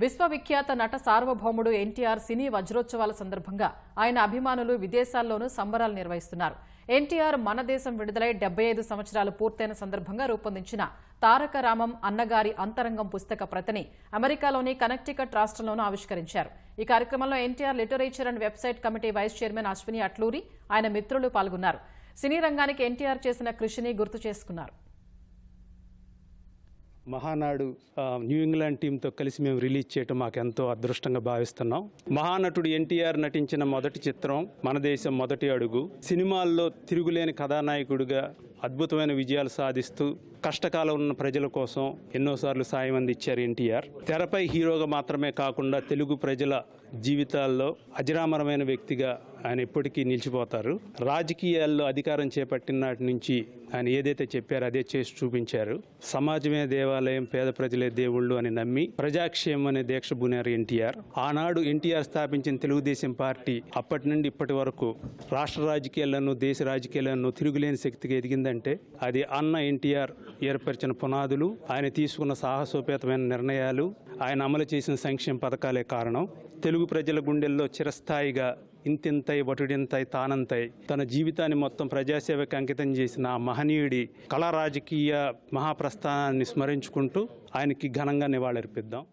విశ్వవిఖ్యాత నట సార్వభౌముడు ఎన్టీఆర్ సినీ వజ్రోత్సవాల సందర్భంగా ఆయన అభిమానులు విదేశాల్లోనూ సంబరాలు నిర్వహిస్తున్నారు. ఎన్టీఆర్ మన దేశం విడుదలై డెబ్బై ఐదు సంవత్సరాలు పూర్తయిన సందర్భంగా రూపొందించిన తారక రామం అన్నగారి అంతరంగం పుస్తక ప్రతిని అమెరికాలోని కనెక్టికట్ రాష్ట్రంలోనూ ఆవిష్కరించారు. ఈ కార్యక్రమంలో NTR literature and website committee vice chairman Ashwini Atluri ఆయన మిత్రులు పాల్గొన్నారు. సినీ రంగానికి ఎన్టీఆర్ చేసిన కృషిని గుర్తు చేసుకున్నారు. మహానాడు న్యూ ఇంగ్లాండ్ టీంతో కలిసి మేము రిలీజ్ చేయటం మాకు ఎంతో అదృష్టంగా భావిస్తున్నాం. మహానటుడు ఎన్టీఆర్ నటించిన మొదటి చిత్రం మన దేశం మొదటి అడుగు. సినిమాల్లో తిరుగులేని కథానాయకుడిగా అద్భుతమైన విజయాలు సాధిస్తూ కష్టకాలం ఉన్న ప్రజల కోసం ఎన్నోసార్లు సాయం అందించారు ఎన్టీఆర్. తెరపై హీరోగా మాత్రమే కాకుండా తెలుగు ప్రజల జీవితాల్లో అజరామరమైన వ్యక్తిగా ఆయన ఎప్పటికీ నిలిచిపోతారు. రాజకీయాల్లో అధికారం చేపట్టిన నాటి నుంచి ఆయన ఏదైతే చెప్పారో అదే చేసి చూపించారు. సమాజమే దేవాలయం పేద ప్రజలే దేవుళ్ళు అని నమ్మి ప్రజాక్షేమం అనే దీక్ష బునారు ఎన్టీఆర్. ఆనాడు ఎన్టీఆర్ స్థాపించిన తెలుగుదేశం పార్టీ అప్పటి నుండి ఇప్పటి వరకు రాష్ట్ర రాజకీయాలను దేశ రాజకీయాలను తిరుగులేని శక్తిగా ఎదిగిందంటే అది అన్న ఎన్టీఆర్ ఏర్పరిచిన పునాదులు ఆయన తీసుకున్న సాహసోపేతమైన నిర్ణయాలు ఆయన అమలు చేసిన సంక్షేమ పథకాలే కారణం. తెలుగు ప్రజల గుండెల్లో చిరస్థాయిగా ఇంతింతై బటుడింతై తానంతై తన జీవితాన్ని మొత్తం ప్రజాసేవకి అంకితం చేసిన మహనీయుడి కళా రాజకీయ మహాప్రస్థానాన్ని స్మరించుకుంటూ ఆయనకి ఘనంగా నివాళులర్పిద్దాం.